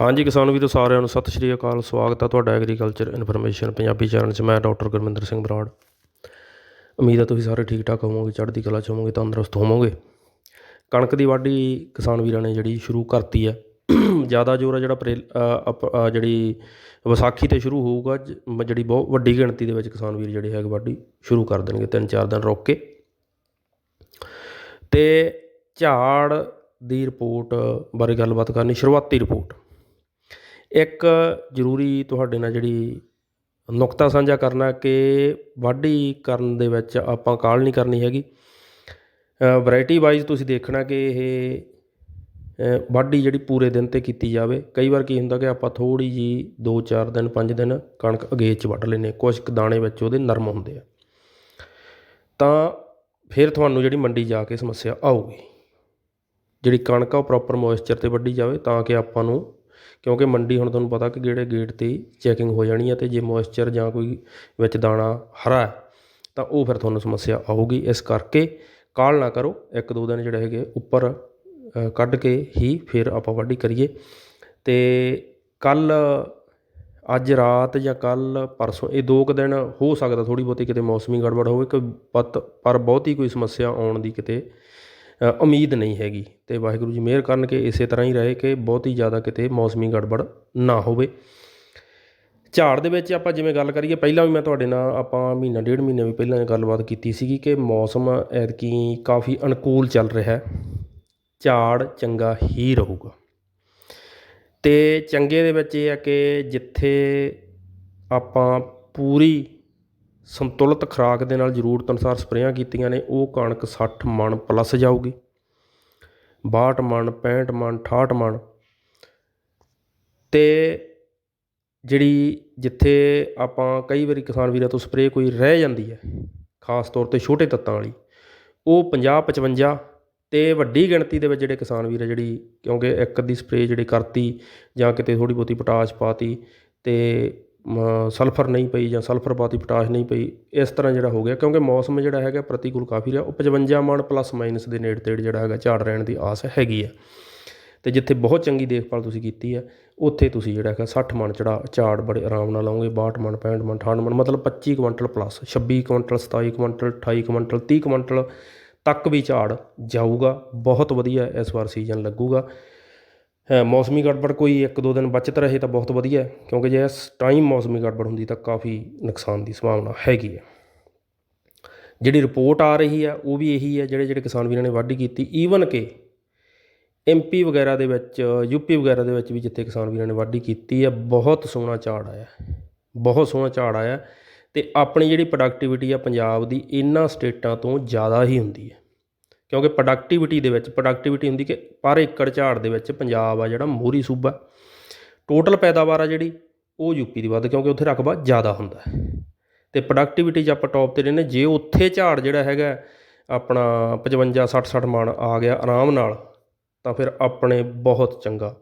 ਹਾਂਜੀ, ਕਿਸਾਨ ਵੀਰੋ, ਸਾਰਿਆਂ ਨੂੰ ਸਤਿ ਸ਼੍ਰੀ ਅਕਾਲ। ਸਵਾਗਤ ਹੈ ਤੁਹਾਡਾ ਐਗਰੀਕਲਚਰ ਇਨਫੋਰਮੇਸ਼ਨ ਪੰਜਾਬੀ ਚੈਨਲ 'ਚ। ਮੈਂ ਡਾਕਟਰ ਗੁਰਮਿੰਦਰ ਸਿੰਘ ਬਰਾੜ। ਉਮੀਦ ਹੈ ਤੁਸੀਂ ਸਾਰੇ ਠੀਕ ਠਾਕ ਹੋਵੋਗੇ, ਚੜ੍ਹਦੀ ਕਲਾ 'ਚ ਹੋਵੋਗੇ, ਤੰਦਰੁਸਤ ਹੋਵੋਗੇ। ਕਣਕ ਦੀ ਵਾਢੀ ਕਿਸਾਨ ਵੀਰਾਂ ਨੇ ਜਿਹੜੀ ਸ਼ੁਰੂ ਕਰਤੀ ਹੈ ਜ਼ਿਆਦਾ ਜ਼ੋਰ ਹੈ ਜਿਹੜਾ ਅਪ੍ਰੈਲ ਅਪ- ਜਿਹੜੀ ਵਿਸਾਖੀ ਤੇ ਸ਼ੁਰੂ ਹੋਊਗਾ ਜਿਹੜੀ ਬਹੁਤ ਵੱਡੀ ਗਿਣਤੀ ਦੇ ਵਿੱਚ ਕਿਸਾਨ ਵੀਰ ਜਿਹੜੇ ਹੈਗੇ ਵਾਢੀ ਸ਼ੁਰੂ ਕਰ ਦੇਣਗੇ, ਤਿੰਨ ਚਾਰ ਦਿਨ ਰੁਕ ਕੇ। ਤੇ ਝਾੜ ਦੀ ਰਿਪੋਰਟ ਬਾਰੇ ਗੱਲਬਾਤ ਕਰਨੀ, ਸ਼ੁਰੂਆਤੀ ਰਿਪੋਰਟ ਇੱਕ ਜ਼ਰੂਰੀ ਤੁਹਾਡੇ ਨਾਲ ਜਿਹੜੀ ਨੁਕਤਾ ਸਾਂਝਾ ਕਰਨਾ ਕਿ ਵਾਢੀ ਕਰਨ ਦੇ ਵਿੱਚ ਆਪਾਂ ਕਾਲ ਨਹੀਂ ਕਰਨੀ ਹੈਗੀ। ਵੈਰਾਈਟੀ ਵਾਈਜ਼ ਤੁਸੀਂ ਦੇਖਣਾ ਕਿ ਇਹ ਵਾਢੀ ਜਿਹੜੀ ਪੂਰੇ ਦਿਨ ਤੇ ਕੀਤੀ ਜਾਵੇ। ਕਈ ਵਾਰ ਕੀ ਹੁੰਦਾ ਕਿ ਆਪਾਂ ਥੋੜੀ ਜੀ 2-4 ਦਿਨ 5 ਦਿਨ ਕਣਕ ਅਗੇਜ ਚ ਵੱਢ ਲੈਨੇ ਕੁਝ ਕੁ ਦਾਣੇ ਵਿੱਚ ਉਹਦੇ ਨਰਮ ਹੁੰਦੇ ਆ। ਤਾਂ ਫਿਰ ਤੁਹਾਨੂੰ ਜਿਹੜੀ ਮੰਡੀ ਜਾ ਕੇ ਸਮੱਸਿਆ ਆਊਗੀ। ਜਿਹੜੀ ਕਣਕ ਆ ਉਹ ਪ੍ਰੋਪਰ ਮੋਇਸਚਰ ਤੇ ਵੱਢੀ ਜਾਵੇ ਤਾਂ ਕਿ ਆਪਾਂ ਨੂੰ ਕਿਉਂਕਿ ਮੰਡੀ ਹੁਣ ਤੁਹਾਨੂੰ ਪਤਾ ਕਿ ਜਿਹੜੇ ਗੇਟ ਤੇ ਚੈਕਿੰਗ ਹੋ ਜਾਣੀ ਹੈ ਤੇ ਜੇ ਮੋਇਸਚਰ ਜਾਂ ਕੋਈ ਵਿੱਚ ਦਾਣਾ ਹਰਾ ਤਾਂ ਉਹ ਫਿਰ ਤੁਹਾਨੂੰ ਸਮੱਸਿਆ ਆਊਗੀ। ਇਸ ਕਰਕੇ ਕਾਲ ਨਾ ਕਰੋ, ਇੱਕ ਦੋ ਦਿਨ ਜਿਹੜੇ ਹੈਗੇ ਉੱਪਰ ਕੱਢ ਕੇ ਹੀ ਫਿਰ ਆਪਾਂ ਵਾਢੀ ਕਰੀਏ। ਤੇ ਕੱਲ, ਅੱਜ ਰਾਤ ਜਾਂ ਕੱਲ ਪਰਸੋਂ, ਇਹ ਦੋ ਕੁ ਦਿਨ ਹੋ ਸਕਦਾ ਥੋੜੀ ਬਹੁਤੀ ਕਿਤੇ ਮੌਸਮੀ ਗੜਬੜ ਹੋਵੇ, ਕਿ ਪਤ ਪਰ ਬਹੁਤੀ ਕੋਈ ਸਮੱਸਿਆ ਆਉਣ ਦੀ ਕਿਤੇ ਉਮੀਦ ਨਹੀਂ ਹੈਗੀ ਅਤੇ ਵਾਹਿਗੁਰੂ ਜੀ ਮਿਹਰ ਕਰਨ ਕਿ ਇਸੇ ਤਰ੍ਹਾਂ ਹੀ ਰਹੇ ਕਿ ਬਹੁਤ ਹੀ ਜ਼ਿਆਦਾ ਕਿਤੇ ਮੌਸਮੀ ਗੜਬੜ ਨਾ ਹੋਵੇ। ਝਾੜ ਦੇ ਵਿੱਚ ਆਪਾਂ ਜਿਵੇਂ ਗੱਲ ਕਰੀਏ, ਪਹਿਲਾਂ ਵੀ ਮੈਂ ਤੁਹਾਡੇ ਨਾਲ ਆਪਾਂ ਮਹੀਨਾ, ਡੇਢ ਮਹੀਨੇ ਵੀ ਪਹਿਲਾਂ ਗੱਲਬਾਤ ਕੀਤੀ ਸੀਗੀ ਕਿ ਮੌਸਮ ਐਤਕੀ ਕਾਫੀ ਅਨੁਕੂਲ ਚੱਲ ਰਿਹਾ ਹੈ। ਝਾੜ ਚੰਗਾ ਹੀ ਰਹੂਗਾ। ਤੇ ਚੰਗੇ ਦੇ ਵਿੱਚ ਇਹ ਹੈ ਕਿ ਜਿੱਥੇ ਆਪਾਂ ਪੂਰੀ ਸੰਤੁਲਿਤ ਖੁਰਾਕ ਦੇ ਨਾਲ ਜ਼ਰੂਰਤ ਅਨੁਸਾਰ ਸਪਰੇਆਂ ਕੀਤੀਆਂ ਨੇ ਉਹ ਕਣਕ 60 ਮਣ ਪਲੱਸ ਜਾਊਗੀ। 62 ਮਣ 65 ਮਣ 68 ਮਣ। ਤੇ ਜਿਹੜੀ ਜਿੱਥੇ ਆਪਾਂ ਕਈ ਵਾਰੀ ਕਿਸਾਨ ਵੀਰਾਂ ਤੋਂ ਸਪਰੇਅ ਕੋਈ ਰਹਿ ਜਾਂਦੀ ਹੈ ਖਾਸ ਤੌਰ ਤੇ ਛੋਟੇ ਤੱਤਾਂ ਵਾਲੀ ਉਹ 50 55 ਤੇ ਵੱਡੀ ਗਿਣਤੀ ਦੇ ਵਿੱਚ ਜਿਹੜੇ ਕਿਸਾਨ ਵੀਰ ਆ ਜਿਹੜੀ ਕਿਉਂਕਿ ਇੱਕ ਅੱਧੀ ਸਪਰੇਅ ਜਿਹੜੀ ਕਰਤੀ ਜਾਂ ਕਿਤੇ ਥੋੜੀ ਬਹੁਤੀ ਪੋਟਾਸ਼ ਪਾਤੀ ਤੇ ਮ, ਸਲਫਰ ਨਹੀਂ ਪਈ ਜਾਂ ਸਲਫਰ ਪਾਤੀ, ਪੋਟਾਸ਼ ਨਹੀਂ ਪਈ, ਇਸ ਤਰ੍ਹਾਂ ਜਿਹੜਾ ਹੋ ਗਿਆ। ਕਿਉਂਕਿ ਮੌਸਮ ਜਿਹੜਾ ਹੈਗਾ ਪ੍ਰਤੀਕੂਲ ਕਾਫੀ ਰਿਹਾ। ਉਹ 55 ਮਣ ਪਲੱਸ ਮਾਈਨਸ ਦੇ ਨੇੜੇ ਤੇੜੇ ਜਿਹੜਾ ਹੈਗਾ ਝਾੜ ਰਹਿਣ ਦੀ ਆਸ ਹੈਗੀ ਹੈ ਤੇ ਜਿੱਥੇ ਬਹੁਤ ਚੰਗੀ ਦੇਖਭਾਲ ਤੁਸੀਂ ਕੀਤੀ ਹੈ ਉੱਥੇ ਤੁਸੀਂ ਜਿਹੜਾ ਹੈਗਾ 60 ਮਣ ਚੜਾ ਝਾੜ ਬੜੇ ਆਰਾਮ ਨਾਲ ਲਾਓਗੇ। 62 ਮਣ 65 ਮਣ 68 ਮਣ, ਮਤਲਬ 25 quintal plus 26 quintal 27 quintal 28 quintal 30 quintal ਤੱਕ ਵੀ ਝਾੜ ਜਾਊਗਾ। ਬਹੁਤ ਵਧੀਆ ਇਸ ਵਾਰ ਸੀਜ਼ਨ ਲੱਗੂਗਾ। ਮੌਸਮੀ ਗੜਬੜ ਕੋਈ ਇੱਕ ਦੋ ਦਿਨ ਬਚਤ ਰਹੇ ਤਾਂ ਬਹੁਤ ਵਧੀਆ ਕਿਉਂਕਿ ਜੇ ਇਸ ਟਾਈਮ ਮੌਸਮੀ ਗੜਬੜ ਹੁੰਦੀ ਤਾਂ ਕਾਫੀ ਨੁਕਸਾਨ ਦੀ ਸੰਭਾਵਨਾ ਹੈਗੀ ਹੈ। ਜਿਹੜੀ ਰਿਪੋਰਟ ਆ ਰਹੀ ਹੈ, ਉਹ ਵੀ ਇਹੀ ਹੈ, ਜਿਹੜੇ ਜਿਹੜੇ ਕਿਸਾਨ ਵੀਰਾਂ ਨੇ ਵਾਢੀ ਕੀਤੀ ਈਵਨ ਕਿ ਐਮਪੀ ਵਗੈਰਾ ਦੇ ਵਿੱਚ ਯੂਪੀ ਵਗੈਰਾ ਦੇ ਵਿੱਚ ਵੀ ਜਿੱਥੇ ਕਿਸਾਨ ਵੀਰਾਂ ਨੇ ਵਾਢੀ ਕੀਤੀ ਹੈ, ਬਹੁਤ ਸੋਹਣਾ ਝਾੜ ਆਇਆ ਬਹੁਤ ਸੋਹਣਾ ਝਾੜ ਆਇਆ ਤੇ ਆਪਣੀ ਜਿਹੜੀ ਪ੍ਰੋਡਕਟਿਵਿਟੀ ਆ ਪੰਜਾਬ ਦੀ ਇਹਨਾਂ ਸਟੇਟਾਂ ਤੋਂ ਜ਼ਿਆਦਾ ਹੀ ਹੁੰਦੀ ਹੈ। ਕਿਉਂਕਿ ਪ੍ਰੋਡਕਟਿਵਿਟੀ ਦੇ ਵਿੱਚ ਪ੍ਰੋਡਕਟਿਵਿਟੀ ਹੁੰਦੀ ਕਿ ਪਰ ਏਕੜ ਝਾੜ ਦੇ ਵਿੱਚ ਪੰਜਾਬ ਆ ਜਿਹੜਾ ਮੋਹਰੀ ਸੂਬਾ ਟੋਟਲ ਪੈਦਾਵਾਰ ਆ ਜਿਹੜੀ, ਉਹ ਯੂਪੀ ਦੀ ਵੱਧ ਕਿਉਂਕਿ ਉੱਥੇ ਰਕਬਾ ਜ਼ਿਆਦਾ ਹੁੰਦਾ ਹੈ। ਤੇ ਪ੍ਰੋਡਕਟਿਵਿਟੀ 'ਚ ਆਪਾਂ ਟੌਪ ਤੇ ਰਹਿੰਦੇ, ਜੇ ਉੱਥੇ ਝਾੜ ਜਿਹੜਾ ਹੈਗਾ ਆਪਣਾ 55 60 60 ਮਾਣ ਆ ਗਿਆ ਆਰਾਮ ਨਾਲ, ਤਾਂ ਫਿਰ ਆਪਣੇ ਬਹੁਤ ਚੰਗਾ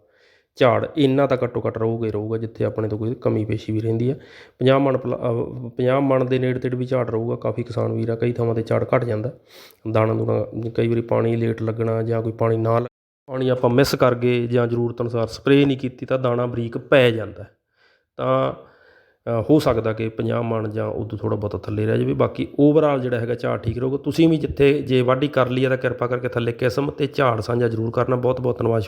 ਝਾੜ ਇੰਨਾ ਤਾਂ ਘੱਟੋ ਘੱਟ ਰਹੂਗਾ ਹੀ ਰਹੂਗਾ, ਜਿੱਥੇ ਆਪਣੇ ਤੋਂ ਕੋਈ ਕਮੀ ਪੇਸ਼ੀ ਵੀ ਰਹਿੰਦੀ ਹੈ 50 ਮਣ 50 ਮਣ ਦੇ ਨੇੜੇ ਤੇੜੇ ਵੀ ਝਾੜ ਰਹੂਗਾ, ਕਾਫੀ ਕਿਸਾਨ ਵੀਰ ਆ, ਕਈ ਥਾਵਾਂ ਤੇ ਝਾੜ ਘਟ ਜਾਂਦਾ। ਦਾਣਾ ਦੂਣਾ, ਕਈ ਵਾਰੀ ਪਾਣੀ ਲੇਟ ਲੱਗਣਾ ਜਾਂ ਕੋਈ ਪਾਣੀ ਨਾ ਲੱਗ- ਪਾਣੀ ਆਪਾਂ ਮਿਸ ਕਰ ਗਏ ਜਾਂ ਜ਼ਰੂਰਤ ਅਨੁਸਾਰ ਸਪਰੇਅ ਨਹੀਂ ਕੀਤੀ ਤਾਂ ਦਾਣਾ ਬਰੀਕ ਪੈ ਜਾਂਦਾ। ਤਾਂ ਹੋ ਸਕਦਾ ਕਿ 50 ਮਣ ਜਾਂ ਉਦੋਂ ਥੋੜਾ ਬਹੁਤਾ ਥੱਲੇ ਰਹਿ ਜਾਵੇ। ਬਾਕੀ ਓਵਰਆਲ ਜਿਹੜਾ ਹੈਗਾ ਝਾੜ ਠੀਕ ਰਹੂਗਾ। ਤੁਸੀਂ ਵੀ ਜਿੱਥੇ ਜੇ ਵਾਢੀ ਕਰ ਲਈ ਹੈ ਤਾਂ ਕਿਰਪਾ ਕਰਕੇ ਥੱਲੇ ਕਿਸਮ ਤੇ ਝਾੜ ਸਾਂਝਾ ਜ਼ਰੂਰ ਕਰਨਾ। ਬਹੁਤ ਬਹੁਤ ਧੰਨਵਾਦ।